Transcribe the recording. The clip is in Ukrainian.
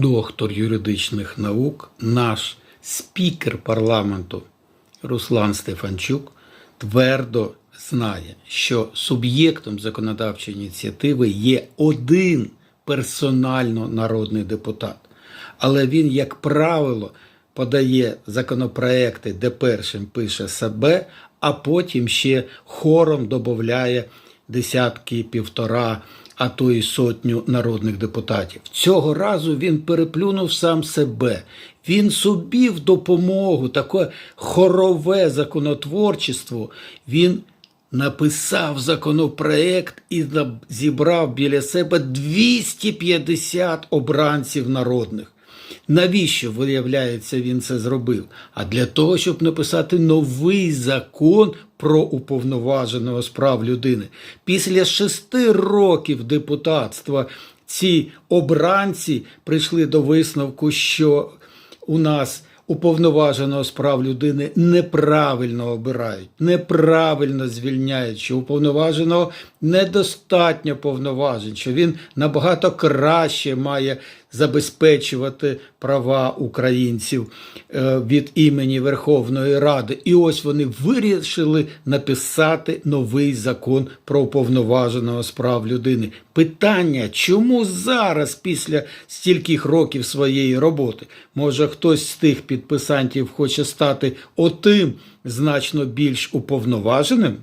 доктор юридичних наук, наш спікер парламенту Руслан Стефанчук твердо знає, що суб'єктом законодавчої ініціативи є один персонально народний депутат. Але він, як правило, подає законопроекти, де першим пише себе, а потім ще хором додає десятки, півтора, а то й сотню народних депутатів. Цього разу він переплюнув сам себе. Він собі в допомогу, таке хорове законотворчество, він написав законопроект і зібрав біля себе 250 обранців народних. Навіщо, виявляється, він це зробив? А для того, щоб написати новий закон про уповноваженого з прав людини. Після шести років депутатства ці обранці прийшли до висновку, що у нас уповноваженого з прав людини неправильно обирають, неправильно звільняють, що уповноваженого недостатньо повноважень, що він набагато краще має забезпечувати права українців е, від імені Верховної Ради. І ось вони вирішили написати новий закон про уповноваженого з прав людини. Питання, чому зараз, після стільких років своєї роботи, може хтось з тих підписантів хоче стати отим значно більш уповноваженим?